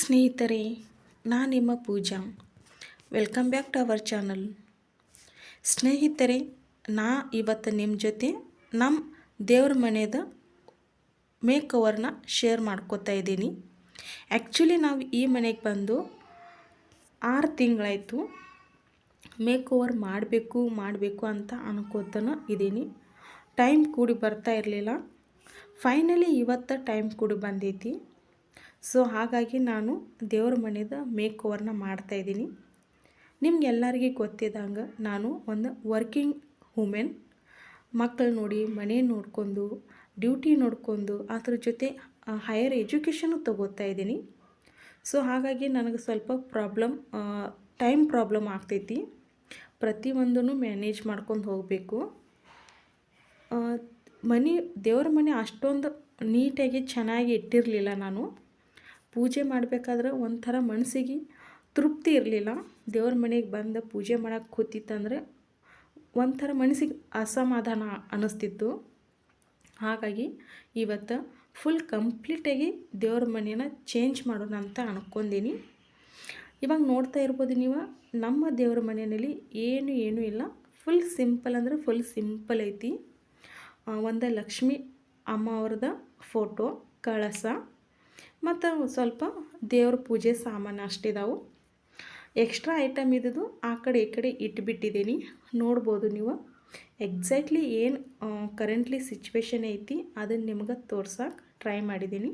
ಸ್ನೇಹಿತರೆ, ನಾನು ನಿಮ್ಮ Pooja. Welcome back to our channel ಸ್ನೇಹಿತರೆ, ನಾ ಇವತ್ತು ನಿಮ್ಮ ಜೊತೆ ನಮ್ಮ ದೇವ್ರ ಮನೆಯದ ಮೇಕ್ ಓವರ್ನ ಶೇರ್ ಮಾಡ್ಕೋತಾ ಇದ್ದೀನಿ. ಆ್ಯಕ್ಚುಲಿ ನಾವು ಈ ಮನೆಗೆ ಬಂದು ಆರು ತಿಂಗಳಾಯಿತು ಮೇಕ್ ಓವರ್ ಮಾಡಬೇಕು ಮಾಡಬೇಕು ಅಂತ ಅನ್ಕೋತನ ಇದ್ದೀನಿ. ಟೈಮ್ ಕೂಡಿ ಬರ್ತಾ ಇರಲಿಲ್ಲ. ಫೈನಲಿ ಇವತ್ತು ಟೈಮ್ ಕೂಡಿ ಬಂದೈತಿ. ಸೊ ಹಾಗಾಗಿ ನಾನು ದೇವ್ರ ಮನೆದ ಮೇಕ್ ಓವರ್ನ ಮಾಡ್ತಾಯಿದ್ದೀನಿ ನಿಮ್ಗೆಲ್ಲರಿಗೆ ಗೊತ್ತಿದ್ದಂಗೆ ನಾನು ಒಂದು ವರ್ಕಿಂಗ್ ವುಮೆನ್. ಮಕ್ಕಳು ನೋಡಿ, ಮನೆ ನೋಡ್ಕೊಂಡು, ಡ್ಯೂಟಿ ನೋಡ್ಕೊಂಡು, ಅದ್ರ ಜೊತೆ ಹೈಯರ್ ಎಜುಕೇಷನು ತಗೋತಾ ಇದ್ದೀನಿ. ಸೊ ಹಾಗಾಗಿ ನನಗೆ ಸ್ವಲ್ಪ ಪ್ರಾಬ್ಲಮ್ ಟೈಮ್ ಪ್ರಾಬ್ಲಮ್ ಆಗ್ತೈತಿ. ಪ್ರತಿಯೊಂದನ್ನು ಮ್ಯಾನೇಜ್ ಮಾಡ್ಕೊಂಡು ಹೋಗಬೇಕು. ಮನೆ, ದೇವ್ರ ಮನೆ ಅಷ್ಟೊಂದು ನೀಟಾಗಿ ಚೆನ್ನಾಗಿ ಇಟ್ಟಿರಲಿಲ್ಲ ನಾನು. ಪೂಜೆ ಮಾಡಬೇಕಾದ್ರೆ ಒಂಥರ ಮನಸ್ಸಿಗೆ ತೃಪ್ತಿ ಇರಲಿಲ್ಲ. ದೇವ್ರ ಮನೆಗೆ ಬಂದು ಪೂಜೆ ಮಾಡೋಕ್ಕೆ ಕೂತಿತ್ತಂದರೆ ಒಂಥರ ಮನಸ್ಸಿಗೆ ಅಸಮಾಧಾನ ಅನ್ನಿಸ್ತಿತ್ತು. ಹಾಗಾಗಿ ಇವತ್ತು ಫುಲ್ ಕಂಪ್ಲೀಟಾಗಿ ದೇವ್ರ ಮನೆಯನ್ನು ಚೇಂಜ್ ಮಾಡೋಣ ಅಂತ ಅನ್ಕೊಂಡೀನಿ. ಇವಾಗ ನೋಡ್ತಾ ಇರ್ಬೋದು ನೀವು, ನಮ್ಮ ದೇವ್ರ ಮನೆಯಲ್ಲಿ ಏನು ಏನೂ ಇಲ್ಲ. ಫುಲ್ ಸಿಂಪಲ್ ಅಂದರೆ ಫುಲ್ ಸಿಂಪಲ್ ಐತಿ. ಒಂದು ಲಕ್ಷ್ಮಿ ಅಮ್ಮ ಅವ್ರದ ಫೋಟೋ ಕಳಸ ಮತ್ತು ಸ್ವಲ್ಪ ದೇವ್ರ ಪೂಜೆ ಸಾಮಾನು ಅಷ್ಟಿದಾವು ಎಕ್ಸ್ಟ್ರಾ ಐಟಮ್ ಇದ್ದು ಆ ಕಡೆ ಈ ಕಡೆ ಇಟ್ಬಿಟ್ಟಿದ್ದೀನಿ. ನೋಡ್ಬೋದು ನೀವು. ಎಕ್ಸಾಕ್ಟ್ಲಿ ಏನು ಕರೆಂಟ್ಲಿ ಸಿಚುವೇಶನ್ ಐತಿ ಅದನ್ನು ನಿಮ್ಗೆ ತೋರ್ಸೋಕೆ ಟ್ರೈ ಮಾಡಿದ್ದೀನಿ.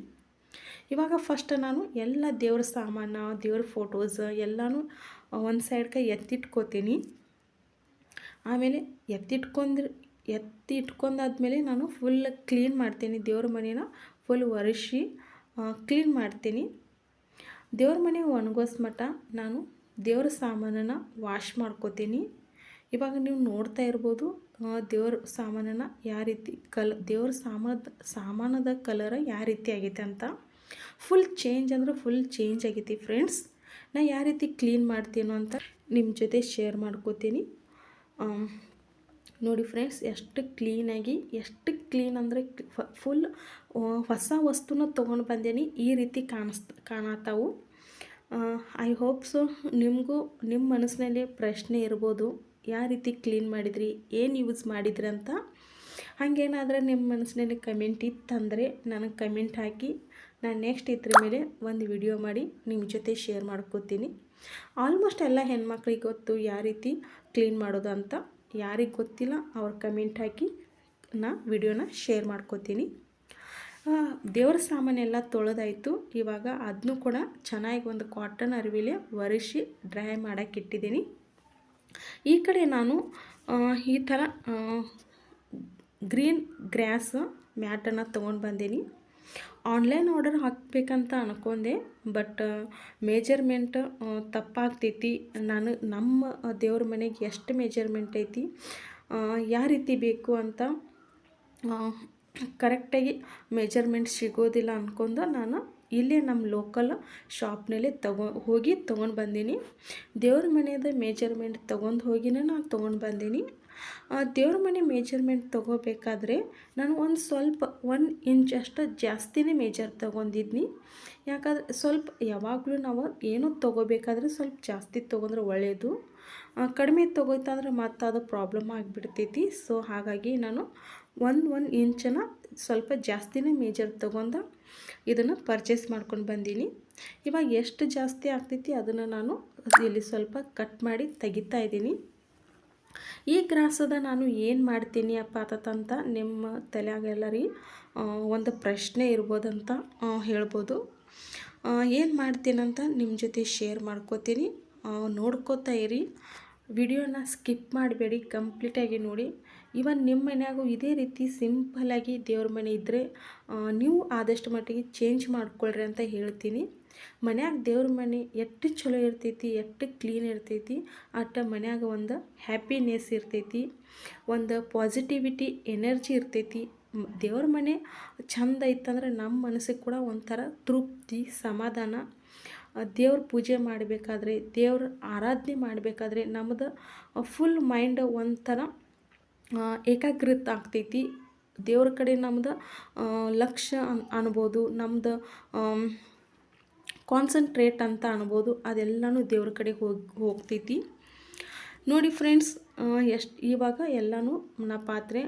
ಇವಾಗ ಫಸ್ಟ್ ನಾನು ಎಲ್ಲ ದೇವ್ರ ಸಾಮಾನು, ದೇವ್ರ ಫೋಟೋಸ್ ಎಲ್ಲನೂ ಒಂದು ಸೈಡ್ಗೆ ಎತ್ತಿಟ್ಕೋತೀನಿ. ಆಮೇಲೆ ಎತ್ತಿಟ್ಕೊಂಡ್ರೆ ಎತ್ತಿ ಇಟ್ಕೊಂಡಾದ್ಮೇಲೆ ನಾನು ಫುಲ್ ಕ್ಲೀನ್ ಮಾಡ್ತೀನಿ ದೇವ್ರ ಮನೇನ. ಫುಲ್ ಒರೆಸಿ ಕ್ಲೀನ್ ಮಾಡ್ತೀನಿ. ದೇವ್ರ ಮನೆ ಒಣಗೋಸ್ ಮಠ ನಾನು ದೇವ್ರ ಸಾಮಾನನ್ನು ವಾಶ್ ಮಾಡ್ಕೋತೀನಿ. ಇವಾಗ ನೀವು ನೋಡ್ತಾ ಇರ್ಬೋದು ದೇವ್ರ ಸಾಮಾನನ್ನು ಯಾವ ರೀತಿ ಕಲ್, ದೇವ್ರ ಸಾಮಾನದ ಸಾಮಾನದ ಕಲರ್ ಯಾವ ರೀತಿ ಆಗೈತೆ ಅಂತ. ಫುಲ್ ಚೇಂಜ್ ಅಂದರೆ ಫುಲ್ ಚೇಂಜ್ ಆಗೈತಿ ಫ್ರೆಂಡ್ಸ್ ನಾ ಯಾವ ರೀತಿ ಕ್ಲೀನ್ ಮಾಡ್ತೀನೋ ಅಂತ ನಿಮ್ಮ ಜೊತೆ ಶೇರ್ ಮಾಡ್ಕೋತೀನಿ. ನೋಡಿ ಫ್ರೆಂಡ್ಸ್ ಎಷ್ಟು ಕ್ಲೀನಾಗಿ ಎಷ್ಟು ಕ್ಲೀನ್ ಅಂದರೆ ಫುಲ್ ಹೊಸ ವಸ್ತುನ ತೊಗೊಂಡು ಬಂದೇನಿ, ಈ ರೀತಿ ಕಾಣಿಸ್ ಕಾಣತ್ತಾವು ಐ ಹೋಪ್ ಸೊ ನಿಮಗೂ ನಿಮ್ಮ ಮನಸ್ಸಿನಲ್ಲಿ ಪ್ರಶ್ನೆ ಇರ್ಬೋದು ಯಾವ ರೀತಿ ಕ್ಲೀನ್ ಮಾಡಿದ್ರಿ, ಏನು ಯೂಸ್ ಮಾಡಿದ್ರಿ ಅಂತ ಹಾಗೇನಾದ್ರೆ ನಿಮ್ಮ ಮನಸ್ಸಿನಲ್ಲಿ ಕಮೆಂಟ್ ಇತ್ತಂದರೆ ನನಗೆ ಕಮೆಂಟ್ ಹಾಕಿ, ನಾನು ನೆಕ್ಸ್ಟ್ ಇದ್ರ ಮೇಲೆ ಒಂದು ವಿಡಿಯೋ ಮಾಡಿ ನಿಮ್ಮ ಜೊತೆ ಶೇರ್ ಮಾಡ್ಕೋತೀನಿ. ಆಲ್ಮೋಸ್ಟ್ ಎಲ್ಲ ಹೆಣ್ಮಕ್ಳಿಗೆ ಗೊತ್ತು ಯಾವ ರೀತಿ ಕ್ಲೀನ್ ಮಾಡೋದು ಅಂತ. ಯಾರಿಗೆ ಗೊತ್ತಿಲ್ಲ, ಅವ್ರ ಕಮೆಂಟ್ ಹಾಕಿ ನಾ ವಿಡಿಯೋನ ಶೇರ್ ಮಾಡ್ಕೋತೀನಿ. ದೇವ್ರ ಸಾಮಾನೆಲ್ಲ ತೊಳೆದಾಯಿತು. ಇವಾಗ ಅದನ್ನು ಕೂಡ ಚೆನ್ನಾಗಿ ಒಂದು ಕಾಟನ್ ಅರಿವಿಲೆ ಒರೆಸಿ ಡ್ರೈ ಮಾಡೋಕ್ಕೆ ಇಟ್ಟಿದ್ದೀನಿ. ಈ ಕಡೆ ನಾನು ಈ ಥರ ಗ್ರೀನ್ ಗ್ರ್ಯಾಸ್ ಮ್ಯಾಟನ್ನು ತೊಗೊಂಡು ಬಂದೀನಿ. ಆನ್ಲೈನ್ ಆರ್ಡರ್ ಹಾಕಬೇಕಂತ ಅನ್ಕೊಂಡೆ ಬಟ್ ಮೇಜರ್ಮೆಂಟ್ ತಪ್ಪಾಗ್ತೈತಿ. ನಾನು ನಮ್ಮ ದೇವ್ರ ಮನೆಗೆ ಎಷ್ಟು ಮೇಜರ್ಮೆಂಟ್ ಐತಿ ಯಾವ ರೀತಿ ಬೇಕು ಅಂತ ಕರೆಕ್ಟಾಗಿ ಮೆಜರ್ಮೆಂಟ್ ಸಿಗೋದಿಲ್ಲ ಅಂದ್ಕೊಂಡು ನಾನು ಇಲ್ಲೇ ನಮ್ಮ ಲೋಕಲ್ ಶಾಪ್ನಲ್ಲಿ ತಗೋ, ಹೋಗಿ ತೊಗೊಂಡು ಬಂದೀನಿ. ದೇವ್ರ ಮನೆಯದ ಮೇಜರ್ಮೆಂಟ್ ತೊಗೊಂಡು ಹೋಗಿನೇ ನಾನು ತೊಗೊಂಡು ಬಂದೀನಿ. ದೇವ್ರ ಮನೆ ಮೇಜರ್ಮೆಂಟ್ ತೊಗೋಬೇಕಾದ್ರೆ ನಾನು ಒಂದು ಸ್ವಲ್ಪ ಒನ್ ಇಂಚ್ ಅಷ್ಟು ಜಾಸ್ತಿನೇ ಮೇಜರ್ ತೊಗೊಂಡಿದ್ನಿ. ಯಾಕಂದ್ರೆ ಸ್ವಲ್ಪ, ಯಾವಾಗಲೂ ನಾವು ಏನೋ ತೊಗೋಬೇಕಾದ್ರೆ ಸ್ವಲ್ಪ ಜಾಸ್ತಿ ತೊಗೊಂಡ್ರೆ ಒಳ್ಳೆಯದು ಕಡಿಮೆ ತೊಗೋತಂದ್ರೆ ಮತ್ತು ಅದು ಪ್ರಾಬ್ಲಮ್ ಆಗಿಬಿಡ್ತೈತಿ. ಸೊ ಹಾಗಾಗಿ ನಾನು ಒಂದು ಒಂದು ಇಂಚನ ಸ್ವಲ್ಪ ಜಾಸ್ತಿನೇ ಮೇಜರ್ ತೊಗೊಂಡು ಇದನ್ನು ಪರ್ಚೇಸ್ ಮಾಡ್ಕೊಂಡು ಬಂದೀನಿ. ಇವಾಗ ಎಷ್ಟು ಜಾಸ್ತಿ ಆಗ್ತೈತಿ ಅದನ್ನು ನಾನು ಇಲ್ಲಿ ಸ್ವಲ್ಪ ಕಟ್ ಮಾಡಿ ತೆಗಿತಾ ಇದ್ದೀನಿ. ಈ ಗ್ರಾಸದ ನಾನು ಏನು ಮಾಡ್ತೀನಿ ಅಪ್ಪ ಆತಂತ ನಿಮ್ಮ ತಲೆಯಾಗೆಲ್ಲರಿ ಒಂದು ಪ್ರಶ್ನೆ ಇರ್ಬೋದಂತ ಹೇಳ್ಬೋದು. ಏನು ಮಾಡ್ತೀನಂತ ನಿಮ್ಮ ಜೊತೆ ಶೇರ್ ಮಾಡ್ಕೋತೀನಿ. ನೋಡ್ಕೋತಾ ಇರಿ. ವಿಡಿಯೋನ ಸ್ಕಿಪ್ ಮಾಡಬೇಡಿ ಕಂಪ್ಲೀಟಾಗಿ ನೋಡಿ. ಇವನ್ ನಿಮ್ಮ ಮನೆಯಾಗು ಇದೇ ರೀತಿ ಸಿಂಪಲ್ಲಾಗಿ ದೇವ್ರ ಮನೆ ಇದ್ದರೆ ನೀವು ಆದಷ್ಟು ಮಟ್ಟಿಗೆ ಚೇಂಜ್ ಮಾಡ್ಕೊಳ್ರಿ ಅಂತ ಹೇಳ್ತೀನಿ. ಮನ್ಯಾಗ ದೇವ್ರ ಮನೆ ಎಷ್ಟು ಚಲೋ ಇರ್ತೈತಿ, ಎಷ್ಟು ಕ್ಲೀನ್ ಇರ್ತೈತಿ, ಅಟ್ಟ ಮನ್ಯಾಗ ಒಂದು ಹ್ಯಾಪಿನೆಸ್ ಇರ್ತೈತಿ, ಒಂದು ಪಾಸಿಟಿವಿಟಿ ಎನರ್ಜಿ ಇರ್ತೈತಿ. ದೇವ್ರ ಮನೆ ಚಂದ ಇತ್ತಂದ್ರೆ ನಮ್ಮ ಮನಸ್ಸಿಗೆ ಕೂಡ ಒಂಥರ ತೃಪ್ತಿ, ಸಮಾಧಾನ. ದೇವ್ರ ಪೂಜೆ ಮಾಡಬೇಕಾದ್ರೆ, ದೇವ್ರ ಆರಾಧನೆ ಮಾಡಬೇಕಾದ್ರೆ ನಮ್ಮದು ಫುಲ್ ಮೈಂಡ್ ಒಂಥರ ಏಕಾಗ್ರತೆ ಆಗ್ತೈತಿ. ದೇವ್ರ ಕಡೆ ನಮ್ದು ಲಕ್ಷ್ಯ ಅನ್, ಅನ್ಬೋದು. ನಮ್ದು ಕಾನ್ಸಂಟ್ರೇಟ್ ಅಂತ ಅನ್ಬೋದು. ಅದೆಲ್ಲನೂ ದೇವ್ರ ಕಡೆ ಹೋಗಿ, ಹೋಗ್ತೈತಿ. ನೋಡಿ ಫ್ರೆಂಡ್ಸ್ ಎಷ್ಟು, ಇವಾಗ ಎಲ್ಲನೂ ನಾ ಪಾತ್ರೆ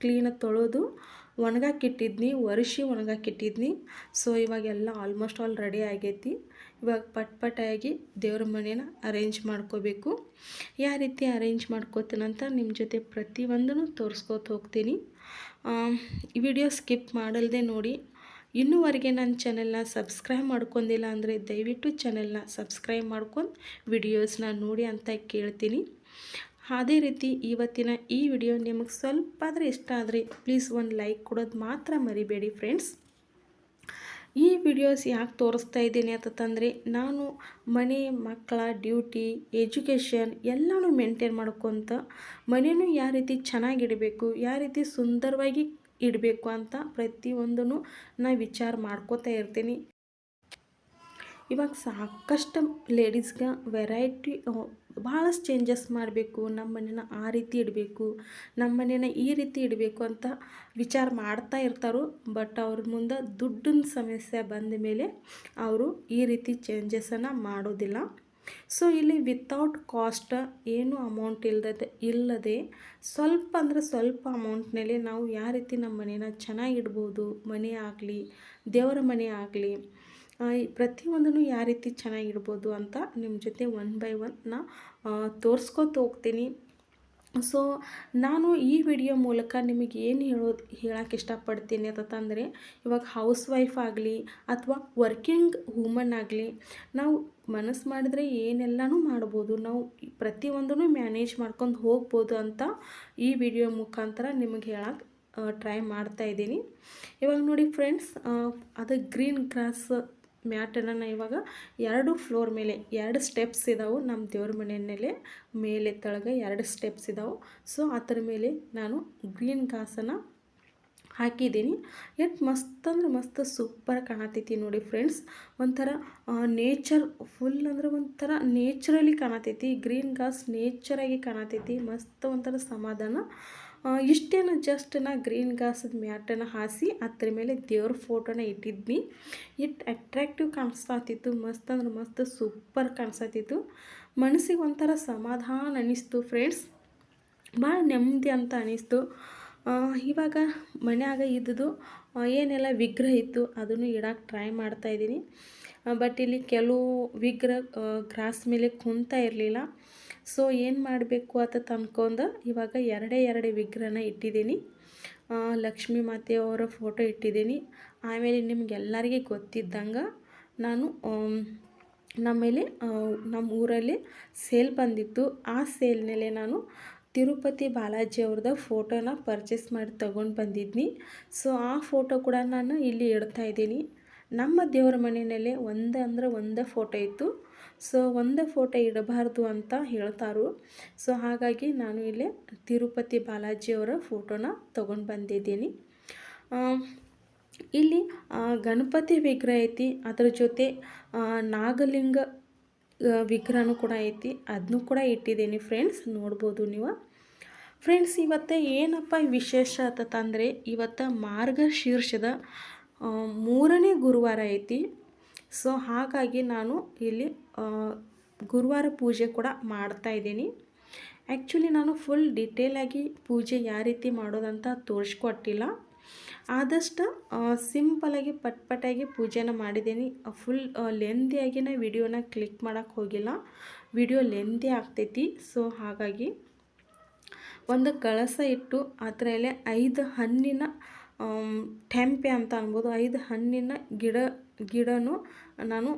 ಕ್ಲೀನಾಗಿ ತೊಳೆದು ಒಣಗಾಕಿಟ್ಟಿದ್ನಿ. ಒರೆಸಿ ಒಣಗಾಕಿಟ್ಟಿದ್ನಿ. ಸೊ ಇವಾಗೆಲ್ಲ ಆಲ್ಮೋಸ್ಟ್ ಆಲ್ ರೆಡಿ ಆಗೈತಿ. ಇವಾಗ ಪಟ್ ಪಟಾಗಿ ದೇವ್ರ ಮನೇನ ಅರೇಂಜ್ ಮಾಡ್ಕೋಬೇಕು. ಯಾವ ರೀತಿ ಅರೇಂಜ್ ಮಾಡ್ಕೋತೀನಂತ ನಿಮ್ಮ ಜೊತೆ ಪ್ರತಿಯೊಂದನ್ನು ತೋರಿಸ್ಕೋತ ಹೋಗ್ತೀನಿ. ಈ ವಿಡಿಯೋ ಸ್ಕಿಪ್ ಮಾಡಲ್ದೆ ನೋಡಿ. ಇನ್ನೂವರೆಗೆ ನನ್ನ ಚಾನೆಲ್ನ ಸಬ್ಸ್ಕ್ರೈಬ್ ಮಾಡ್ಕೊಂಡಿಲ್ಲ ಅಂದರೆ ದಯವಿಟ್ಟು ಚಾನೆಲ್ನ ಸಬ್ಸ್ಕ್ರೈಬ್ ಮಾಡ್ಕೊಂಡು ವಿಡಿಯೋಸ್ನ ನೋಡಿ ಅಂತ ಕೇಳ್ತೀನಿ. ಅದೇ ರೀತಿ ಇವತ್ತಿನ ಈ ವಿಡಿಯೋ ನಿಮಗೆ ಸ್ವಲ್ಪ ಆದರೆ ಇಷ್ಟ ಆದರೆ ಪ್ಲೀಸ್ ಒಂದು ಲೈಕ್ ಕೊಡೋದು ಮಾತ್ರ ಮರಿಬೇಡಿ ಫ್ರೆಂಡ್ಸ್ ಈ ವಿಡಿಯೋಸ್ ಯಾಕೆ ತೋರಿಸ್ತಾ ಇದ್ದೀನಿ ಅಂತಂದರೆ ನಾನು ಮನೆ, ಮಕ್ಕಳ ಡ್ಯೂಟಿ ಎಜುಕೇಷನ್ ಎಲ್ಲನೂ ಮೇಂಟೈನ್ ಮಾಡ್ಕೊತ ಮನೆಯೂ ಯಾವ ರೀತಿ ಚೆನ್ನಾಗಿಡಬೇಕು ಯಾವ ರೀತಿ ಸುಂದರವಾಗಿ ಇಡಬೇಕು ಅಂತ ಪ್ರತಿಯೊಂದನ್ನು ನಾ ವಿಚಾರ ಮಾಡ್ಕೋತಾ ಇರ್ತೀನಿ. ಇವಾಗ ಸಾಕಷ್ಟು ಲೇಡೀಸ್ಗೆ ವೆರೈಟಿ ಭಾಳಷ್ಟು ಚೇಂಜಸ್ ಮಾಡಬೇಕು, ನಮ್ಮ ಮನೇನ ಆ ರೀತಿ ಇಡಬೇಕು, ನಮ್ಮ ಮನೇನ ಈ ರೀತಿ ಇಡಬೇಕು ಅಂತ ವಿಚಾರ ಮಾಡ್ತಾ ಇರ್ತಾರೋ, ಬಟ್ ಅವ್ರ ಮುಂದೆ ದುಡ್ಡಿನ ಸಮಸ್ಯೆ ಬಂದ ಮೇಲೆ ಅವರು ಈ ರೀತಿ ಚೇಂಜಸನ್ನು ಮಾಡೋದಿಲ್ಲ. ಸೊ, ಇಲ್ಲಿ ವಿತೌಟ್ ಕಾಸ್ಟ್ ಏನು ಅಮೌಂಟ್ ಇಲ್ಲದೆ ಇಲ್ಲದೆ ಸ್ವಲ್ಪ ಅಂದರೆ ಸ್ವಲ್ಪ ಅಮೌಂಟ್ನಲ್ಲಿ ನಾವು ಯಾವ ರೀತಿ ನಮ್ಮ ಮನೇನ ಚೆನ್ನಾಗಿಡ್ಬೋದು ಮನೆ ಆಗಲಿ, ದೇವರ ಮನೆ ಆಗಲಿ ಪ್ರತಿಯೊಂದನ್ನು ಯಾವ ರೀತಿ ಚೆನ್ನಾಗಿಡ್ಬೋದು ಅಂತ ನಿಮ್ಮ ಜೊತೆ ಒನ್ ಬೈ ಒನ್ನ ತೋರಿಸ್ಕೊತ ಹೋಗ್ತೀನಿ. ಸೊ ನಾನು ಈ ವಿಡಿಯೋ ಮೂಲಕ ನಿಮಗೆ ಏನು ಹೇಳೋದು ಹೇಳೋಕ್ಕೆ ಇಷ್ಟಪಡ್ತೀನಿ ಅಂತಂದರೆ, ಇವಾಗ ಹೌಸ್ ವೈಫ್ ಆಗಲಿ ಅಥವಾ ವರ್ಕಿಂಗ್ ವುಮನ್ ಆಗಲಿ, ನಾವು ಮನಸ್ಸು ಮಾಡಿದ್ರೆ ಏನೆಲ್ಲನೂ ಮಾಡ್ಬೋದು. ನಾವು ಪ್ರತಿಯೊಂದನ್ನು ಮ್ಯಾನೇಜ್ ಮಾಡ್ಕೊಂಡು ಹೋಗ್ಬೋದು ಅಂತ ಈ ವಿಡಿಯೋ ಮುಖಾಂತರ ನಿಮಗೆ ಹೇಳಕ್ಕೆ ಟ್ರೈ ಮಾಡ್ತಾ ಇದ್ದೀನಿ. ಇವಾಗ ನೋಡಿ ಫ್ರೆಂಡ್ಸ್ ಅದು ಗ್ರೀನ್ ಗ್ರಾಸ್ ಮ್ಯಾಟನ್ನು ನಾನು ಇವಾಗ ಎರಡು ಫ್ಲೋರ್ ಮೇಲೆ ಎರಡು ಸ್ಟೆಪ್ಸ್ ಇದಾವೆ ನಮ್ಮ ದೇವ್ರ ಮನೆಯಲ್ಲೇ ಮೇಲೆ ತಳಗೆ ಎರಡು ಸ್ಟೆಪ್ಸ್ ಇದಾವೆ. ಸೊ, ಅದರ ಮೇಲೆ ನಾನು ಗ್ರೀನ್ ಗಾಸನ್ನು ಹಾಕಿದ್ದೀನಿ. ಎಷ್ಟು ಮಸ್ತ್ ಅಂದ್ರೆ ಮಸ್ತ್ ಸೂಪರ್ ಕಾಣತೈತಿ ನೋಡಿ ಫ್ರೆಂಡ್ಸ್. ಒಂಥರ ನೇಚರ್ ಫುಲ್ ಅಂದ್ರೆ ಒಂಥರ ನೇಚರಲಿ ಕಾಣತೈತಿ. Green Gauss ನೇಚರಾಗಿ ಕಾಣತೈತಿ. ಮಸ್ತ್ ಒಂಥರ ಸಮಾಧಾನ. ಇಷ್ಟೇನು ಜಸ್ಟ್ ನಾ ಗ್ರೀನ್ ಗಾಸದ ಮ್ಯಾಟನ್ನು ಹಾಸಿ ಅದ್ರ ಮೇಲೆ ದೇವ್ರ ಫೋಟೋನ ಇಟ್ಟಿದ್ನಿ. ಇಟ್ಟು ಅಟ್ರಾಕ್ಟಿವ್ ಕಾಣಿಸ್ತಾತಿತ್ತು, ಮಸ್ತ್ ಅಂದ್ರೆ ಮಸ್ತ್ ಸೂಪರ್ ಕಾಣಿಸ್ತಿತ್ತು ಮನಸ್ಸಿಗೆ ಒಂಥರ ಸಮಾಧಾನ ಅನ್ನಿಸ್ತು ಫ್ರೆಂಡ್ಸ್ ಭಾಳ ನೆಮ್ಮದಿ ಅಂತ ಅನ್ನಿಸ್ತು ಇವಾಗ ಮನ್ಯಾಗ ಇದ್ದದ್ದು ಏನೆಲ್ಲ ವಿಗ್ರಹ ಇತ್ತು ಅದನ್ನು ಇಡಕ್ಕೆ ಟ್ರೈ ಮಾಡ್ತಾಯಿದ್ದೀನಿ ಬಟ್ ಇಲ್ಲಿ ಕೆಲವು ವಿಗ್ರಹ ಗ್ರಾಸ್ ಮೇಲೆ ಕುಂತ ಇರಲಿಲ್ಲ. ಸೊ ಏನು ಮಾಡಬೇಕು ಅಂತ ತಂದ್ಕೊಂಡು ಇವಾಗ ಎರಡೇ ಎರಡೇ ವಿಗ್ರಹನ ಇಟ್ಟಿದ್ದೀನಿ. ಲಕ್ಷ್ಮೀ ಮಾತೆಯವರ ಫೋಟೋ ಇಟ್ಟಿದ್ದೀನಿ. ಆಮೇಲೆ ನಿಮಗೆಲ್ಲರಿಗೆ ಗೊತ್ತಿದ್ದಂಗೆ ನಾನು ನಮ್ಮಲ್ಲಿ ನಮ್ಮ ಊರಲ್ಲಿ ಸೇಲ್ ಬಂದಿತ್ತು. ಆ ಸೇಲ್ನಲ್ಲಿ ನಾನು ತಿರುಪತಿ ಬಾಲಾಜಿ ಅವ್ರದ್ದು ಫೋಟೋನ ಪರ್ಚೇಸ್ ಮಾಡಿ ತೊಗೊಂಡು ಬಂದಿದ್ನಿ. ಸೊ ಆ ಫೋಟೋ ಕೂಡ ನಾನು ಇಲ್ಲಿ ಇಡ್ತಾ ಇದ್ದೀನಿ. ನಮ್ಮ ದೇವರ ಮನೆಯಲ್ಲೇ ಒಂದು ಅಂದರೆ ಒಂದೇ ಫೋಟೋ ಇತ್ತು. ಸೊ ಒಂದೇ ಫೋಟೋ ಇಡಬಾರ್ದು ಅಂತ ಹೇಳ್ತಾರು. ಸೊ ಹಾಗಾಗಿ ನಾನು ಇಲ್ಲಿ ತಿರುಪತಿ ಬಾಲಾಜಿಯವರ ಫೋಟೋನ ತೊಗೊಂಡು ಬಂದಿದ್ದೀನಿ. ಇಲ್ಲಿ ಗಣಪತಿ ವಿಗ್ರಹ ಐತಿ ಅದರ ಜೊತೆ ನಾಗಲಿಂಗ ವಿಗ್ರಹನೂ ಕೂಡ ಐತಿ. ಅದನ್ನೂ ಕೂಡ ಇಟ್ಟಿದ್ದೀನಿ ಫ್ರೆಂಡ್ಸ್, ನೋಡ್ಬೋದು ನೀವು. ಫ್ರೆಂಡ್ಸ್, ಇವತ್ತು ಏನಪ್ಪ ವಿಶೇಷ ಅಂತಂದರೆ ಇವತ್ತು ಮಾರ್ಗಶೀರ್ಷದ ಮೂರನೇ ಗುರುವಾರ ಐತಿ. ಸೊ ಹಾಗಾಗಿ ನಾನು ಇಲ್ಲಿ ಗುರುವಾರ ಪೂಜೆ ಕೂಡ ಮಾಡ್ತಾ ಇದ್ದೀನಿ. ಆ್ಯಕ್ಚುಲಿ ನಾನು ಫುಲ್ ಡಿಟೇಲಾಗಿ ಪೂಜೆ ಯಾವ ರೀತಿ ಮಾಡೋದಂತ ತೋರಿಸ್ಕೊಟ್ಟಿಲ್ಲ. ಆದಷ್ಟು ಸಿಂಪಲಾಗಿ ಪಟ್ಪಟಾಗಿ ಪೂಜೆನ ಮಾಡಿದ್ದೀನಿ. ಫುಲ್ ಲೆಂದಿಯಾಗಿನ ವಿಡಿಯೋನ ಕ್ಲಿಕ್ ಮಾಡೋಕ್ಕೆ ಹೋಗಿಲ್ಲ. ವಿಡಿಯೋ ಲೆಂದಿ ಆಗ್ತೈತಿ. ಸೊ ಹಾಗಾಗಿ ಒಂದು ಕಳಸ ಇಟ್ಟು ಅದರಲ್ಲೇ ಐದು ಹಣ್ಣಿನ ಟೆಂಪೆ ಅಂತ ಅನ್ಬೋದು. ಐದು ಹಣ್ಣಿನ ಗಿಡ, ಗಿಡನೂ ನಾನು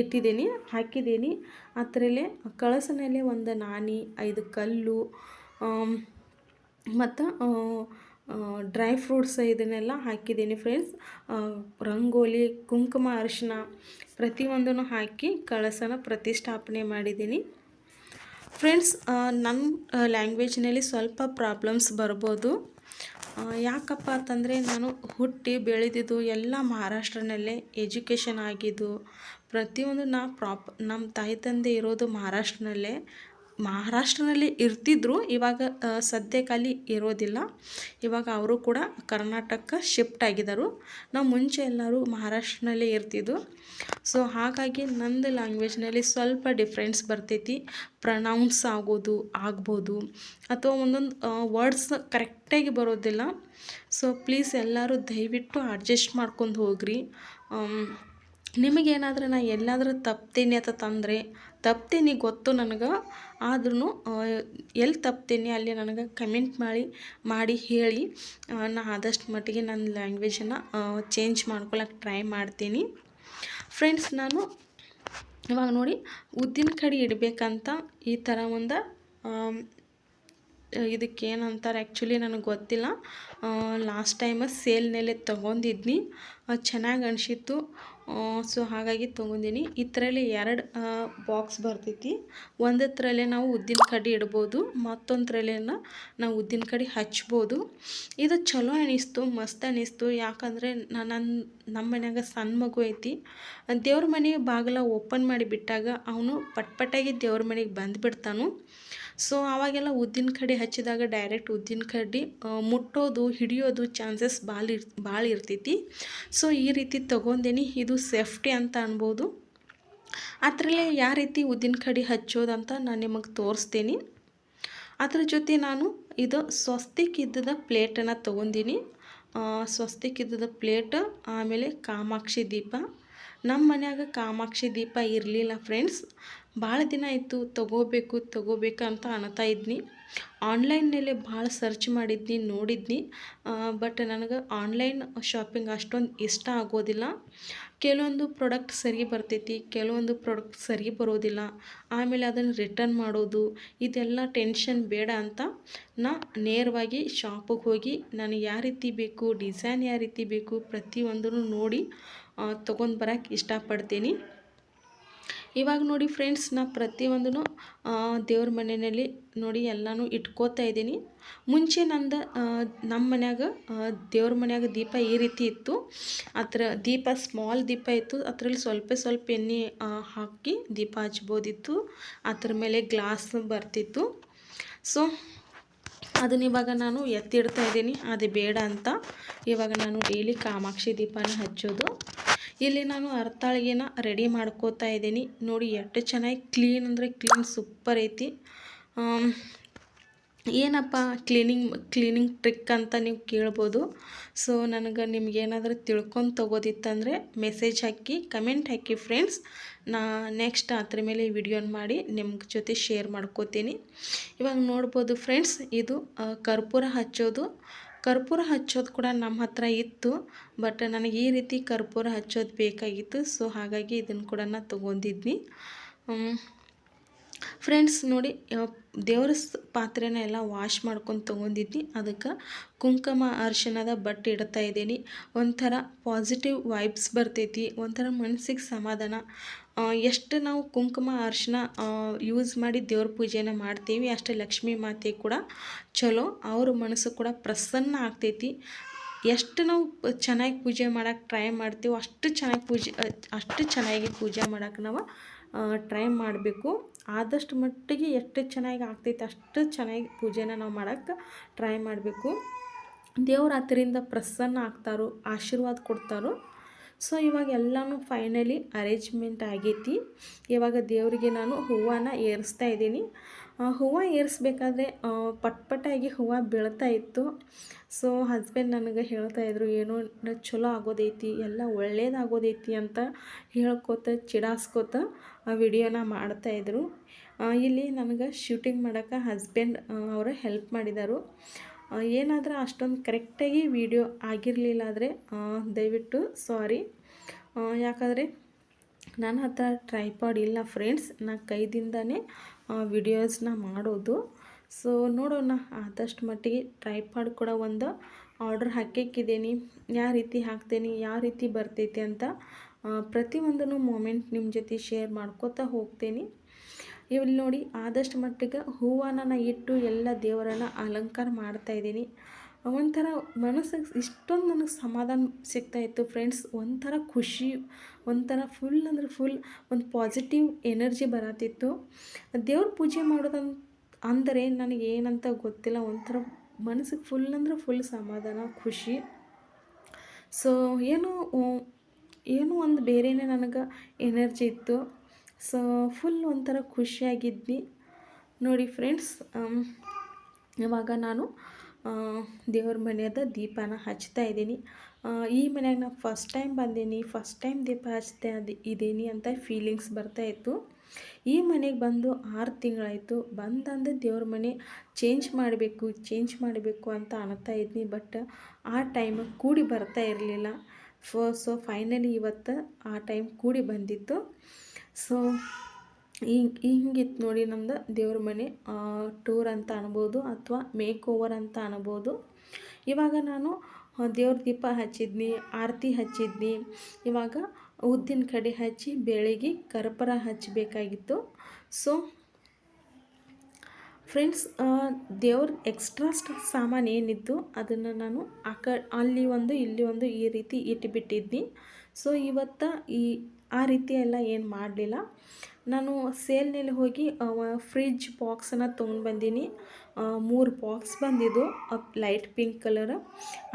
ಇಟ್ಟಿದ್ದೀನಿ, ಹಾಕಿದ್ದೀನಿ. ಅದರಲ್ಲೇ ಕಳಸನಲ್ಲೇ ಒಂದು ನಾನಿ, ಐದು ಕಲ್ಲು ಮತ್ತು ಡ್ರೈ ಫ್ರೂಟ್ಸ್ ಇದನ್ನೆಲ್ಲ ಹಾಕಿದ್ದೀನಿ ಫ್ರೆಂಡ್ಸ್. ರಂಗೋಲಿ, ಕುಂಕುಮ ಅರಿಶಿನ ಪ್ರತಿಯೊಂದನ್ನು ಹಾಕಿ ಕಳಸನ ಪ್ರತಿಷ್ಠಾಪನೆ ಮಾಡಿದ್ದೀನಿ. ಫ್ರೆಂಡ್ಸ್ ನನ್ನ ಲ್ಯಾಂಗ್ವೇಜ್ನಲ್ಲಿ ಸ್ವಲ್ಪ ಪ್ರಾಬ್ಲಮ್ಸ್ ಬರ್ಬೋದು. ಯಾಕಪ್ಪ ಅಂತಂದರೆ ನಾನು ಹುಟ್ಟಿ ಬೆಳೆದಿದ್ದು ಎಲ್ಲ ಮಹಾರಾಷ್ಟ್ರನಲ್ಲೇ ಎಜುಕೇಷನ್ ಆಗಿದ್ದು ಪ್ರತಿಯೊಂದು ನಾ ಪ್ರಾಪ್ ನಮ್ಮ ತಾಯಿ ತಂದೆ ಇರೋದು ಮಹಾರಾಷ್ಟ್ರನಲ್ಲೇ, ಮಹಾರಾಷ್ಟ್ರನಲ್ಲಿ ಇರ್ತಿದ್ರು, ಇವಾಗ ಸದ್ಯಕಾಲಿ ಇರೋದಿಲ್ಲ. ಇವಾಗ ಅವರು ಕೂಡ ಕರ್ನಾಟಕ ಶಿಫ್ಟ್ ಆಗಿದ್ದರು ನಾವು ಮುಂಚೆ ಎಲ್ಲರೂ ಮಹಾರಾಷ್ಟ್ರನಲ್ಲೇ ಇರ್ತಿದ್ದು. ಸೊ ಹಾಗಾಗಿ ನಂದು ಲ್ಯಾಂಗ್ವೇಜ್ನಲ್ಲಿ ಸ್ವಲ್ಪ ಡಿಫ್ರೆನ್ಸ್ ಬರ್ತೈತಿ. ಪ್ರನೌನ್ಸ್ ಆಗೋದು, ಆಗ್ಬೋದು, ಅಥವಾ ಒಂದೊಂದು ವರ್ಡ್ಸ್ ಕರೆಕ್ಟಾಗಿ ಬರೋದಿಲ್ಲ. ಸೊ ಪ್ಲೀಸ್ ಎಲ್ಲರೂ ದಯವಿಟ್ಟು ಅಡ್ಜಸ್ಟ್ ಮಾಡ್ಕೊಂಡು ಹೋಗ್ರಿ. ನಿಮಗೇನಾದರೂ ನಾ ಎಲ್ಲಾದರೂ ತಪ್ತೀನಿ ಅಂತ ತಂದರೆ, ತಪ್ತೀನಿ ಗೊತ್ತು ನನಗೆ ಆದ್ರೂ ಎಲ್ಲಿ ತಪ್ತೀನಿ ಅಲ್ಲಿ ನನಗೆ ಕಮೆಂಟ್ ಮಾಡಿ ಮಾಡಿ ಹೇಳಿ. ನಾ ಆದಷ್ಟು ಮಟ್ಟಿಗೆ ನನ್ನ ಲ್ಯಾಂಗ್ವೇಜನ್ನು ಚೇಂಜ್ ಮಾಡ್ಕೊಳಕ್ಕೆ ಟ್ರೈ ಮಾಡ್ತೀನಿ. ಫ್ರೆಂಡ್ಸ್ ನಾನು ಇವಾಗ ನೋಡಿ ಉದ್ದಿನ ಕಡಿ ಇಡಬೇಕಂತ ಈ ಥರ ಒಂದು ಇದಕ್ಕೆ ಏನಂತಾರೆ ಆ್ಯಕ್ಚುಲಿ ನನಗೆ ಗೊತ್ತಿಲ್ಲ. ಲಾಸ್ಟ್ ಟೈಮ್ ಸೇಲ್ನಲ್ಲೇ ತೊಗೊಂಡಿದ್ನಿ. ಚೆನ್ನಾಗಿ ಅನಿಸಿತ್ತು. ಸೊ ಹಾಗಾಗಿ ತೊಗೊಂಡಿನಿ. ಇದರಲ್ಲಿ ಎರಡು ಬಾಕ್ಸ್ ಬರ್ತೈತಿ. ಒಂದತ್ರಲ್ಲೇ ನಾವು ಉದ್ದಿನ ಕಡ್ಡಿ ಇಡ್ಬೋದು, ಮತ್ತೊಂದರಲ್ಲೇನ ನಾವು ಉದ್ದಿನ ಕಡ್ಡಿ ಹಚ್ಬೋದು. ಇದು ಚಲೋ ಅನಿಸ್ತು, ಮಸ್ತ್ ಅನಿಸ್ತು. ಯಾಕಂದರೆ ನನ್ನ ನಮ್ಮ ಮನ್ಯಾಗ ಸಣ್ಣ ಮಗು ಐತಿ. ದೇವ್ರ ಮನೆ ಬಾಗಿಲ ಓಪನ್ ಮಾಡಿ ಬಿಟ್ಟಾಗ ಅವನು ಪಟ್ಪಟ್ಟಾಗಿ ದೇವ್ರ ಮನೆಗೆ ಬಂದುಬಿಡ್ತಾನು. ಸೊ ಆವಾಗೆಲ್ಲ ಉದ್ದಿನ ಕಡ್ಡಿ ಹಚ್ಚಿದಾಗ ಡೈರೆಕ್ಟ್ ಉದ್ದಿನ ಕಡ್ಡಿ ಮುಟ್ಟೋದು, ಹಿಡಿಯೋದು ಚಾನ್ಸಸ್ ಭಾಳ ಇರ್ ಭಾಳ ಇರ್ತೈತಿ. ಸೊ ಈ ರೀತಿ ತೊಗೊಂಡೇನಿ. ಇದು ಸೇಫ್ಟಿ ಅಂತ ಅನ್ಬೋದು. ಅದರಲ್ಲೇ ಯಾವ ರೀತಿ ಉದ್ದಿನ ಕಡ್ಡಿ ಹಚ್ಚೋದಂತ ನಾನು ನಿಮಗೆ ತೋರಿಸ್ತೀನಿ. ಅದ್ರ ಜೊತೆ ನಾನು ಇದು ಸ್ವಸ್ತಿಕ್ ಇದ್ದದ ಪ್ಲೇಟನ್ನು ತೊಗೊಂಡಿನಿ. ಸ್ವಸ್ತಿಕ್ ಇದ್ದದ ಪ್ಲೇಟ್ ಆಮೇಲೆ ಕಾಮಾಕ್ಷಿ ದೀಪ. ನಮ್ಮ ಮನ್ಯಾಗ ಕಾಮಾಕ್ಷಿ ದೀಪ ಇರಲಿಲ್ಲ ಫ್ರೆಂಡ್ಸ್ ಭಾಳ ದಿನ ಆಯಿತು ತೊಗೋಬೇಕು ತೊಗೋಬೇಕು ಅಂತ ಅನ್ನತಾ ಇದ್ನಿ. ಆನ್ಲೈನ್ನಲ್ಲೇ ಭಾಳ ಸರ್ಚ್ ಮಾಡಿದ್ನಿ, ನೋಡಿದ್ನಿ. ಬಟ್ ನನಗೆ ಆನ್ಲೈನ್ ಶಾಪಿಂಗ್ ಅಷ್ಟೊಂದು ಇಷ್ಟ ಆಗೋದಿಲ್ಲ. ಕೆಲವೊಂದು ಪ್ರಾಡಕ್ಟ್ ಸರಿ ಬರ್ತೈತಿ, ಕೆಲವೊಂದು ಪ್ರಾಡಕ್ಟ್ ಸರಿ ಬರೋದಿಲ್ಲ. ಆಮೇಲೆ ಅದನ್ನು ರಿಟರ್ನ್ ಮಾಡೋದು, ಇದೆಲ್ಲ ಟೆನ್ಷನ್ ಬೇಡ ಅಂತ ನಾ ನೇರವಾಗಿ ಶಾಪಿಗೆ ಹೋಗಿ ನನಗೆ ಯಾವ ರೀತಿ ಬೇಕು ಡಿಸೈನ್ ಯಾವ ರೀತಿ ಬೇಕು ಪ್ರತಿಯೊಂದನ್ನು ನೋಡಿ ತೊಗೊಂಡು ಬರೋಕ್ಕೆ ಇಷ್ಟಪಡ್ತೀನಿ. ಇವಾಗ ನೋಡಿ ಫ್ರೆಂಡ್ಸ್ ನಾ ಪ್ರತಿಯೊಂದೂ ದೇವ್ರ ಮನೆಯಲ್ಲಿ ನೋಡಿ ಎಲ್ಲನೂ ಇಟ್ಕೋತಾ ಇದ್ದೀನಿ. ಮುಂಚೆ ನಂದು ನಮ್ಮ ಮನೆಯಾಗ ದೇವ್ರ ಮನ್ಯಾಗ ದೀಪ ಈ ರೀತಿ ಇತ್ತು. ಅದರ ದೀಪ ಸ್ಮಾಲ್ ದೀಪ ಇತ್ತು. ಅದರಲ್ಲಿ ಸ್ವಲ್ಪ ಸ್ವಲ್ಪ ಎಣ್ಣೆ ಹಾಕಿ ದೀಪ ಹಚ್ಬೋದಿತ್ತು. ಅದ್ರ ಮೇಲೆ ಗ್ಲಾಸ್ ಬರ್ತಿತ್ತು. ಸೊ ಅದನ್ನ ಇವಾಗ ನಾನು ಎತ್ತಿಡ್ತಾ ಇದ್ದೀನಿ. ಅದು ಬೇಡ ಅಂತ. ಇವಾಗ ನಾನು ಡೈಲಿ ಕಾಮಾಕ್ಷಿ ದೀಪನ ಹಚ್ಚೋದು. ಇಲ್ಲಿ ನಾನು ಅರ್ತಾಳಿಗೆನ ರೆಡಿ ಮಾಡ್ಕೋತಾ ಇದ್ದೀನಿ. ನೋಡಿ ಎಷ್ಟು ಚೆನ್ನಾಗಿ ಕ್ಲೀನ್ ಅಂದರೆ ಕ್ಲೀನ್ ಸೂಪರ್ ಐತಿ. ಏನಪ್ಪ ಕ್ಲೀನಿಂಗ್ ಕ್ಲೀನಿಂಗ್ ಟ್ರಿಕ್ ಅಂತ ನೀವು ಕೇಳ್ಬೋದು. ಸೊ ನನಗೆ ನಿಮ್ಗೇನಾದರೂ ತಿಳ್ಕೊಂಡು ತೊಗೋದಿತ್ತಂದರೆ ಮೆಸೇಜ್ ಹಾಕಿ ಕಮೆಂಟ್ ಹಾಕಿ ಫ್ರೆಂಡ್ಸ್ ನಾ ನೆಕ್ಸ್ಟ್ ಅದ್ರ ಮೇಲೆ ವಿಡಿಯೋನ ಮಾಡಿ ನಿಮ್ಮ ಜೊತೆ ಶೇರ್ ಮಾಡ್ಕೋತೀನಿ. ಇವಾಗ ನೋಡ್ಬೋದು ಫ್ರೆಂಡ್ಸ್ ಇದು ಕರ್ಪೂರ ಹಚ್ಚೋದು. ಕರ್ಪೂರ ಹಚ್ಚೋದು ಕೂಡ ನಮ್ಮ ಹತ್ರ ಇತ್ತು ಬಟ್ ನನಗೆ ಈ ರೀತಿ ಕರ್ಪೂರ ಹಚ್ಚೋದು ಬೇಕಾಗಿತ್ತು ಸೊ ಹಾಗಾಗಿ ಇದನ್ನು ಕೂಡ ನಾನು ತೊಗೊಂಡಿದ್ನಿ. ಫ್ರೆಂಡ್ಸ್ ನೋಡಿ ದೇವ್ರ ಪಾತ್ರೆನ ಎಲ್ಲ ವಾಶ್ ಮಾಡ್ಕೊಂಡು ತೊಗೊಂಡಿದ್ನಿ. ಅದಕ್ಕೆ ಕುಂಕುಮ ಅರ್ಶನದ ಬಟ್ಟೆ ಇಡ್ತಾ ಇದ್ದೀನಿ. ಒಂಥರ ಪಾಸಿಟಿವ್ ವೈಬ್ಸ್ ಬರ್ತೈತಿ. ಒಂಥರ ಮನಸ್ಸಿಗೆ ಸಮಾಧಾನ. ಎಷ್ಟು ನಾವು ಕುಂಕುಮ ಅರ್ಶನ ಯೂಸ್ ಮಾಡಿ ದೇವ್ರ ಪೂಜೆನ ಮಾಡ್ತೀವಿ, ಅಷ್ಟೇ ಲಕ್ಷ್ಮೀ ಮಾತೆ ಕೂಡ ಚಲೋ. ಅವ್ರ ಮನಸ್ಸು ಕೂಡ ಪ್ರಸನ್ನ ಆಗ್ತೈತಿ. ಎಷ್ಟು ನಾವು ಚೆನ್ನಾಗಿ ಪೂಜೆ ಮಾಡೋಕ್ಕೆ ಟ್ರೈ ಮಾಡ್ತೀವೋ ಅಷ್ಟು ಚೆನ್ನಾಗಿ ಪೂಜೆ ಅಷ್ಟು ಚೆನ್ನಾಗಿ ಪೂಜೆ ಮಾಡೋಕ್ಕೆ ನಾವು ಟ್ರೈ ಮಾಡಬೇಕು. ಆದಷ್ಟು ಮಟ್ಟಿಗೆ ಎಷ್ಟು ಚೆನ್ನಾಗಿ ಆಗ್ತೈತೆ ಅಷ್ಟು ಚೆನ್ನಾಗಿ ಪೂಜೆನ ನಾವು ಮಾಡೋಕ್ಕೆ ಟ್ರೈ ಮಾಡಬೇಕು. ದೇವ್ರ ಹತ್ತಿರಿಂದ ಪ್ರಸನ್ನ ಆಗ್ತಾರೋ, ಆಶೀರ್ವಾದ ಕೊಡ್ತಾರೋ. ಸೊ ಇವಾಗ ಎಲ್ಲನೂ ಫೈನಲಿ ಅರೇಂಜ್ಮೆಂಟ್ ಆಗೈತಿ. ಇವಾಗ ದೇವರಿಗೆ ನಾನು ಹೂವನ್ನು ಏರಿಸ್ತಾ ಇದ್ದೀನಿ. ಹೂವು ಏರಿಸ್ಬೇಕಾದ್ರೆ ಪಟ್ಪಟ್ಟಾಗಿ ಹೂವು ಬೀಳ್ತಾ ಇತ್ತು. ಸೊ ಹಸ್ಬೆಂಡ್ ನನಗೆ ಹೇಳ್ತಾ ಇದ್ರು, ಏನೋ ಚಲೋ ಆಗೋದೈತಿ, ಎಲ್ಲ ಒಳ್ಳೇದಾಗೋದೈತಿ ಅಂತ ಹೇಳ್ಕೊತ, ಚಿಡಾಸ್ಕೊತ ಆ ವಿಡಿಯೋನ ಮಾಡ್ತಾಯಿದ್ರು ಇಲ್ಲಿ ನನಗೆ ಶೂಟಿಂಗ್ ಮಾಡೋಕ್ಕೆ ಹಸ್ಬೆಂಡ್ ಅವರು ಹೆಲ್ಪ್ ಮಾಡಿದರು. ಏನಾದರೂ ಅಷ್ಟೊಂದು ಕರೆಕ್ಟಾಗಿ ವಿಡಿಯೋ ಆಗಿರಲಿಲ್ಲ ಆದರೆ ದಯವಿಟ್ಟು ಸಾರಿ ಯಾಕಂದರೆ ನನ್ನ ಹತ್ರ ಟ್ರೈಪಾಡ್ ಇಲ್ಲ ಫ್ರೆಂಡ್ಸ್ ನಾ ಕೈದಿಂದನೇ ವಿಡಿಯೋಸ್ನ ಮಾಡೋದು. ಸೊ ನೋಡೋಣ. ಆದಷ್ಟು ಮಟ್ಟಿಗೆ ಟ್ರೈಪಾಡ್ ಕೂಡ ಒಂದು ಆರ್ಡ್ರ್ ಹಾಕಿಕ್ಕಿದ್ದೀನಿ ಯಾವ ರೀತಿ ಹಾಕ್ತೇನೆ ಯಾವ ರೀತಿ ಬರ್ತೈತಿ ಅಂತ ಪ್ರತಿಯೊಂದನ್ನು ಮೂಮೆಂಟ್ ನಿಮ್ಮ ಜೊತೆ ಶೇರ್ ಮಾಡ್ಕೋತಾ ಹೋಗ್ತೀನಿ. ಇಲ್ಲಿ ನೋಡಿ, ಆದಷ್ಟು ಮಟ್ಟಿಗೆ ಹೂವನ್ನ ಇಟ್ಟು ಎಲ್ಲ ದೇವರನ್ನು ಅಲಂಕಾರ ಮಾಡ್ತಾಯಿದ್ದೀನಿ ಒಂಥರ ಮನಸ್ಸಿಗೆ ಇಷ್ಟೊಂದು ನನಗೆ ಸಮಾಧಾನ ಸಿಗ್ತಾಯಿತ್ತು ಫ್ರೆಂಡ್ಸ್ ಒಂಥರ ಖುಷಿ, ಒಂಥರ ಫುಲ್ ಅಂದರೆ ಫುಲ್ ಒಂದು ಪಾಸಿಟಿವ್ ಎನರ್ಜಿ ಬರತ್ತಿತ್ತು. ದೇವ್ರ ಪೂಜೆ ಮಾಡೋದಂತ ಅಂದರೆ ನನಗೆ ಏನಂತ ಗೊತ್ತಿಲ್ಲ. ಒಂಥರ ಮನಸ್ಸಿಗೆ ಫುಲ್ ಅಂದರೆ ಫುಲ್ ಸಮಾಧಾನ, ಖುಷಿ. ಸೊ ಏನು, ಏನೋ ಒಂದು ಬೇರೆಯೇ ನನಗೆ ಎನರ್ಜಿ ಇತ್ತು. ಸೊ ಫುಲ್ ಒಂಥರ ಖುಷಿಯಾಗಿದ್ವಿ. ನೋಡಿ ಫ್ರೆಂಡ್ಸ್ ಇವಾಗ ನಾನು ದೇವ್ರ ಮನೆಯದ ದೀಪನ ಹಚ್ತಾ ಇದ್ದೀನಿ. ಈ ಮನೆಯಾಗ ನಾನು ಫಸ್ಟ್ ಟೈಮ್ ಬಂದೀನಿ ಫಸ್ಟ್ ಟೈಮ್ ದೀಪ ಹಚ್ತಾ ಇದ್ದೀನಿ ಅಂತ ಫೀಲಿಂಗ್ಸ್ ಬರ್ತಾಯಿತ್ತು ಈ ಮನೆಗೆ ಬಂದು ಆರು ತಿಂಗಳಾಯಿತು. ಬಂದಂದು ದೇವ್ರ ಮನೆ ಚೇಂಜ್ ಮಾಡಬೇಕು ಚೇಂಜ್ ಮಾಡಬೇಕು ಅಂತ ಅನ್ತಾ ಇದ್ನಿ ಬಟ್ ಆ ಟೈಮ್ ಕೂಡಿ ಬರ್ತಾ ಇರಲಿಲ್ಲ. ಫೋ ಸೊ ಫೈನಲಿ ಇವತ್ತು ಆ ಟೈಮ್ ಕೂಡಿ ಬಂದಿತ್ತು. ಸೊ ಹಿಂಗೆ ಹಿಂಗಿತ್ತು ನೋಡಿ ನಮ್ದು ದೇವ್ರ ಮನೆ ಟೂರ್ ಅಂತ ಅನ್ಬೋದು ಅಥವಾ ಮೇಕ್ ಓವರ್ ಅಂತ ಅನ್ಬೋದು. ಇವಾಗ ನಾನು ದೇವ್ರ ದೀಪ ಹಚ್ಚಿದ್ನಿ, ಆರತಿ ಹಚ್ಚಿದ್ನಿ. ಇವಾಗ ಉದ್ದಿನ ಕಡೆ ಹಚ್ಚಿ ಬೆಳಗ್ಗೆ ಕರ್ಪೂರ ಹಚ್ಚಬೇಕಾಗಿತ್ತು ಸೊ ಫ್ರೆಂಡ್ಸ್ ದೇವ್ರ ಎಕ್ಸ್ಟ್ರಾ ಸಾಮಾನು ಏನಿತ್ತು ಅದನ್ನು ನಾನು ಆ ಕ, ಅಲ್ಲಿ ಒಂದು, ಇಲ್ಲಿ ಒಂದು ಈ ರೀತಿ ಇಟ್ಟುಬಿಟ್ಟಿದ್ನಿ ಸೊ ಇವತ್ತು ಈ ಆ ರೀತಿ ಎಲ್ಲ ಏನು ಮಾಡಲಿಲ್ಲ. ನಾನು ಸೇಲ್ನಲ್ಲಿ ಹೋಗಿ ಫ್ರಿಜ್ ಬಾಕ್ಸನ್ನು ತೊಗೊಂಡು ಬಂದೀನಿ. ಮೂರು ಬಾಕ್ಸ್ ಬಂದಿದ್ದು ಲೈಟ್ ಪಿಂಕ್ ಕಲರ್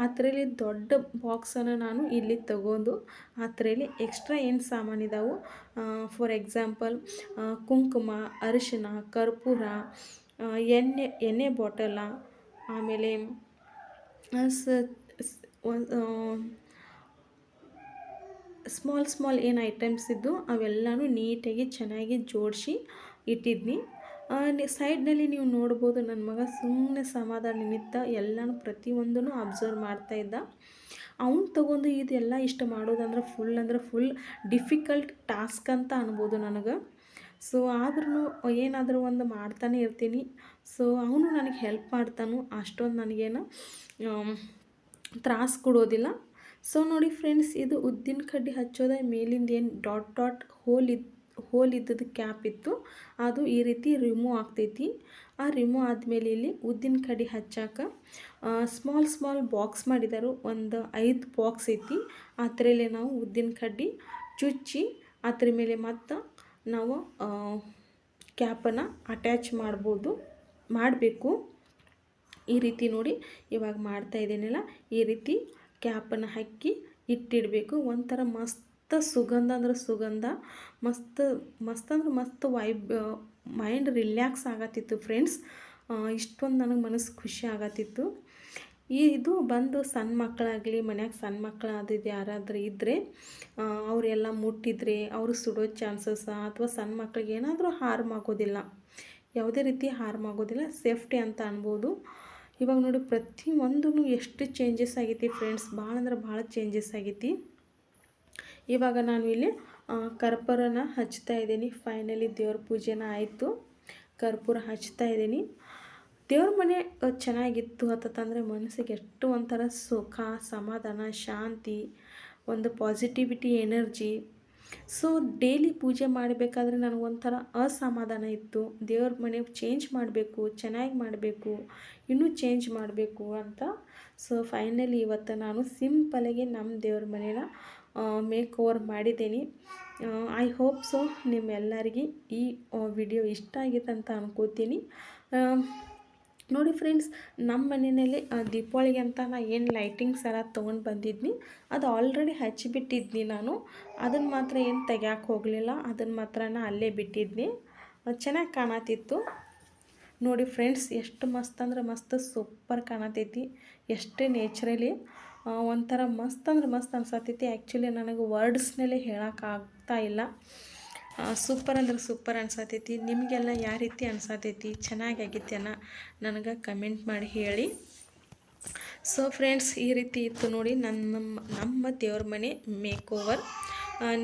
ಅದರಲ್ಲಿ ದೊಡ್ಡ ಬಾಕ್ಸನ್ನು ನಾನು ಇಲ್ಲಿ ತಗೊಂಡು, ಅದರಲ್ಲಿ ಎಕ್ಸ್ಟ್ರಾ ಏನು ಸಾಮಾನಿದಾವು ಫಾರ್ ಎಕ್ಸಾಂಪಲ್ ಕುಂಕುಮ, ಅರಿಶಿನ, ಕರ್ಪೂರ ಎಣ್ಣೆ ಎಣ್ಣೆ ಬಾಟಲ ಆಮೇಲೆ, ಸ ಸ್ಮಾಲ್ ಸ್ಮಾಲ್ ಏನು ಐಟಮ್ಸ್ ಇದ್ದು ಅವೆಲ್ಲನೂ ನೀಟಾಗಿ ಚೆನ್ನಾಗಿ ಜೋಡಿಸಿ ಇಟ್ಟಿದ್ನಿ. ಸೈಡ್ನಲ್ಲಿ ನೀವು ನೋಡ್ಬೋದು ನನ್ನ ಮಗ ಸುಮ್ಮನೆ ಸಮಾಧಾನ ನಿಮಿತ್ತ ಎಲ್ಲನೂ ಪ್ರತಿಯೊಂದನ್ನು ಅಬ್ಸರ್ವ್ ಮಾಡ್ತಾಯಿದ್ದ ಅವ್ನು ತೊಗೊಂಡು ಇದೆಲ್ಲ ಇಷ್ಟ ಮಾಡೋದಂದ್ರೆ ಫುಲ್ ಅಂದ್ರೆ ಫುಲ್ ಡಿಫಿಕಲ್ಟ್ ಟಾಸ್ಕ್ ಅಂತ ಅನ್ಬೋದು ನನಗೆ. ಸೊ ಆದ್ರೂ ಏನಾದರೂ ಒಂದು ಮಾಡ್ತಾನೆ ಇರ್ತೀನಿ. ಸೊ ಅವನು ನನಗೆ ಹೆಲ್ಪ್ ಮಾಡ್ತಾನು. ಅಷ್ಟೊಂದು ನನಗೇನು ತ್ರಾಸು ಕೊಡೋದಿಲ್ಲ. ಸೊ ನೋಡಿ ಫ್ರೆಂಡ್ಸ್ ಇದು ಉದ್ದಿನ ಕಡ್ಡಿ ಹಚ್ಚೋದ ಮೇಲಿಂದ ಏನು ಡಾಟ್ ಡಾಟ್ ಹೋಲ್ ಇದ್ದು ಹೋಲ್ ಇದ್ದದ್ದು ಕ್ಯಾಪ್ ಇತ್ತು. ಅದು ಈ ರೀತಿ ರಿಮೂವ್ ಆಗ್ತೈತಿ. ಆ ರಿಮೂವ್ ಆದಮೇಲೆ ಇಲ್ಲಿ ಉದ್ದಿನ ಕಡ್ಡಿ ಹಚ್ಚಾಕ ಸ್ಮಾಲ್ ಸ್ಮಾಲ್ ಬಾಕ್ಸ್ ಮಾಡಿದಾರು. ಒಂದು ಐದು ಬಾಕ್ಸ್ ಐತಿ. ಅದರಲ್ಲೇ ನಾವು ಉದ್ದಿನ ಕಡ್ಡಿ ಚುಚ್ಚಿ ಅದ್ರ ಮೇಲೆ ಮತ್ತು ನಾವು ಕ್ಯಾಪನ್ನು ಅಟ್ಯಾಚ್ ಮಾಡ್ಬೋದು, ಮಾಡಬೇಕು. ಈ ರೀತಿ ನೋಡಿ ಇವಾಗ ಮಾಡ್ತಾ ಇದ್ದೀನಲ್ಲ ಈ ರೀತಿ ಕ್ಯಾಪನ್ನು ಹಾಕಿ ಇಟ್ಟಿಡಬೇಕು. ಒಂಥರ ಮಸ್ತ್ ಸುಗಂಧ ಅಂದ್ರೆ ಸುಗಂಧ, ಮಸ್ತ್ ಮಸ್ತ್ ಅಂದ್ರೆ ಮಸ್ತ್ ವೈಬ್ ಮೈಂಡ್ ರಿಲ್ಯಾಕ್ಸ್ ಆಗತ್ತಿತ್ತು ಫ್ರೆಂಡ್ಸ್ ಇಷ್ಟೊಂದು ನನಗೆ ಮನಸ್ಸು ಖುಷಿ ಆಗತ್ತಿತ್ತು. ಈ ಇದು ಬಂದು ಸಣ್ಣ ಮಕ್ಕಳಾಗಲಿ ಮನ್ಯಾಗ ಸಣ್ಣ ಮಕ್ಕಳು ಇದು ಯಾರಾದರೂ ಇದ್ದರೆ ಅವರೆಲ್ಲ ಮುಟ್ಟಿದ್ರೆ, ಅವರು ಸುಡೋ ಚಾನ್ಸಸ್ ಅಥವಾ ಸಣ್ಣ ಮಕ್ಕಳಿಗೆ ಏನಾದರೂ ಹಾರ್ಮ್ ಆಗೋದಿಲ್ಲ. ಯಾವುದೇ ರೀತಿ ಹಾರ್ಮ್ ಆಗೋದಿಲ್ಲ ಸೇಫ್ಟಿ ಅಂತ ಅನ್ಬೋದು. ಇವಾಗ ನೋಡಿ ಪ್ರತಿ ಒಂದೂ ಎಷ್ಟು ಚೇಂಜಸ್ ಆಗೈತಿ ಫ್ರೆಂಡ್ಸ್ ಭಾಳ ಅಂದ್ರೆ ಭಾಳ ಚೇಂಜಸ್ ಆಗೈತಿ. ಇವಾಗ ನಾನು ಇಲ್ಲಿ ಕರ್ಪೂರನ ಹಚ್ತಾ ಇದ್ದೀನಿ. ಫೈನಲಿ ದೇವ್ರ ಪೂಜೆನ ಆಯಿತು. ಕರ್ಪೂರ ಹಚ್ತಾ ಇದ್ದೀನಿ. ದೇವ್ರ ಮನೆ ಚೆನ್ನಾಗಿತ್ತು ಅಂತಂದರೆ ಮನಸ್ಸಿಗೆ ಎಷ್ಟು ಒಂಥರ ಸುಖ, ಸಮಾಧಾನ, ಶಾಂತಿ, ಒಂದು ಪಾಸಿಟಿವಿಟಿ ಎನರ್ಜಿ ಸೊ ಡೇಲಿ ಪೂಜೆ ಮಾಡಬೇಕಾದ್ರೆ ನನಗೊಂಥರ ಅಸಮಾಧಾನ ಇತ್ತು. ದೇವ್ರ ಮನೆ ಚೇಂಜ್ ಮಾಡಬೇಕು, ಚೆನ್ನಾಗಿ ಮಾಡಬೇಕು, ಇನ್ನೂ ಚೇಂಜ್ ಮಾಡಬೇಕು ಅಂತ. ಸೊ ಫೈನಲಿ ಇವತ್ತು ನಾನು ಸಿಂಪಲಾಗಿ ನಮ್ಮ ದೇವ್ರ ಮನೇನ ಮೇಕ್ ಓವರ್ ಮಾಡಿದ್ದೀನಿ. ಐ ಹೋಪ್ ಸೊ ನಿಮ್ಮೆಲ್ಲರಿಗೆ ಈ ವಿಡಿಯೋ ಇಷ್ಟ ಆಗಿತ್ತು ಅಂತ ಅನ್ಕೋತೀನಿ ನೋಡಿ ಫ್ರೆಂಡ್ಸ್, ನಮ್ಮ ಮನೆಯಲ್ಲಿ ದೀಪಾವಳಿಗೆ ಅಂತ ನಾನು ಏನು ಲೈಟಿಂಗ್ಸ್ ಎಲ್ಲ ತೊಗೊಂಡು ಬಂದಿದ್ನಿ. ಅದು ಆಲ್ರೆಡಿ ಹಚ್ಚಿಬಿಟ್ಟಿದ್ನಿ ನಾನು. ಅದನ್ನು ಮಾತ್ರ ಏನು ತೆಗ್ಯಾಕೆ ಹೋಗಲಿಲ್ಲ. ಅದನ್ನು ಮಾತ್ರ ಅಲ್ಲೇ ಬಿಟ್ಟಿದ್ನಿ. ಚೆನ್ನಾಗಿ ಕಾಣತಿತ್ತು. ನೋಡಿ ಫ್ರೆಂಡ್ಸ್, ಎಷ್ಟು ಮಸ್ತ್ ಅಂದ್ರೆ ಮಸ್ತ್, ಸೂಪರ್ ಕಾಣತೈತಿ. ಎಷ್ಟೇ ನೇಚರಲಿ ಒಂಥರ ಮಸ್ತ್ ಅಂದ್ರೆ ಮಸ್ತ್ ಅನ್ಸತ್ತೈತಿ ಆ್ಯಕ್ಚುಲಿ ನನಗೆ ವರ್ಡ್ಸ್ನಲ್ಲೇ ಹೇಳೋಕ್ಕಾಗ್ತಾ ಇಲ್ಲ. ಸೂಪರ್ ಅಂದ್ರೆ ಸೂಪರ್ ಅನ್ಸತೈತಿ. ನಿಮಗೆಲ್ಲ ಯಾವ ರೀತಿ ಅನ್ಸತೈತಿ? ಚೆನ್ನಾಗಿ ಅನ್ನ ನನಗೆ ಕಮೆಂಟ್ ಮಾಡಿ ಹೇಳಿ. ಸೊ ಫ್ರೆಂಡ್ಸ್ ಈ ರೀತಿ ಇತ್ತು ನೋಡಿ ನನ್ನ ನಮ್ಮ ದೇವ್ರ ಮನೆ ಮೇಕ್ ಓವರ್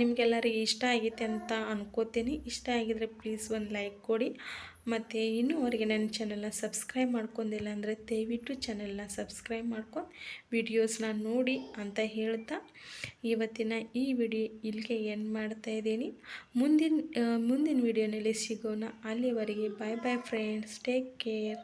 ನಿಮಗೆಲ್ಲರಿಗೆ ಇಷ್ಟ ಆಗೈತೆ ಅಂತ ಅನ್ಕೋತೀನಿ. ಇಷ್ಟ ಆಗಿದ್ರೆ ಪ್ಲೀಸ್ ಒಂದು ಲೈಕ್ ಕೊಡಿ. ಮತ್ತು ಇನ್ನೂವರೆಗೆ ನನ್ನ ಚಾನಲ್ನ ಸಬ್ಸ್ಕ್ರೈಬ್ ಮಾಡ್ಕೊಂಡಿಲ್ಲ ಅಂದರೆ ದಯವಿಟ್ಟು ಚಾನೆಲ್ನ ಸಬ್ಸ್ಕ್ರೈಬ್ ಮಾಡ್ಕೊಂಡು ವಿಡಿಯೋಸ್ನ ನೋಡಿ ಅಂತ ಹೇಳ್ತಾ ಇವತ್ತಿನ ಈ ವಿಡಿಯೋ ಇಲ್ಲಿಗೆ ಏನು ಮಾಡ್ತಾ ಇದ್ದೀನಿ. ಮುಂದಿನ ಮುಂದಿನ ವಿಡಿಯೋನಲ್ಲಿ ಸಿಗೋಣ. ಅಲ್ಲಿವರೆಗೆ bye bye friends take care